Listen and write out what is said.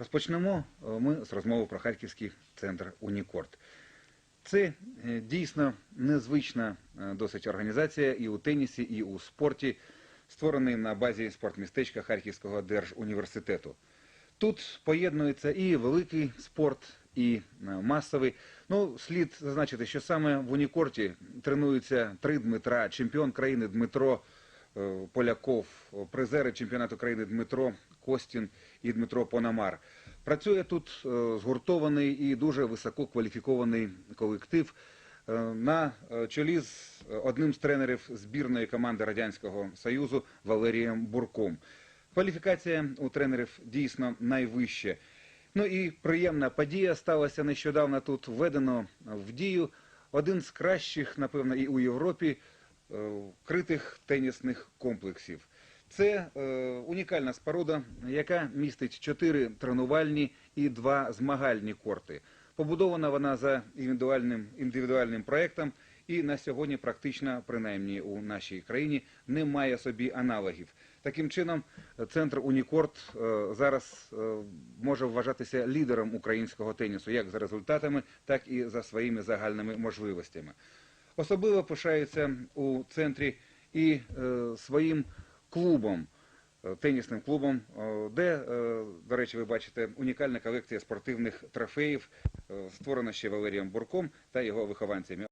Розпочнемо е, ми з розмови про харківський центр Унікорд. Це е, дійсно незвична е, досить організація і у тенісі, і у спорті, створений на базі спортмістечка Харківського держуніверситету. Тут поєднується і великий спорт, і масовий. Ну, слід зазначити, що саме в Унікорті тренуються три Дмитра, чемпіон країни Дмитро Поляков, призери чемпіонату країни Дмитро Костін і Дмитро Пономар. Працює тут е, згуртований і дуже висококваліфікований колектив. е, На е, чолі з е, одним з тренерів збірної команди Радянського Союзу Валерієм Бурком. Кваліфікація у тренерів дійсно найвища. Ну і приємна подія сталася нещодавно тут введено в дію один з кращих, напевно, і у Європі е, критих тенісних комплексів. Це е, унікальна споруда, яка містить чотири тренувальні і два змагальні корти. Побудована вона за індивідуальним, індивідуальним проєктом і на сьогодні практично, принаймні у нашій країні, не має собі аналогів. Таким чином, центр Унікорд е, зараз е, може вважатися лідером українського тенісу як за результатами, так і за своїми загальними можливостями. Особливо пишаються у центрі і е, своїм клубом, е, тенісним клубом, е, де, е, до речі, ви бачите унікальна колекція спортивних трофеїв, е, створена ще Валерієм Бурком та його вихованцями.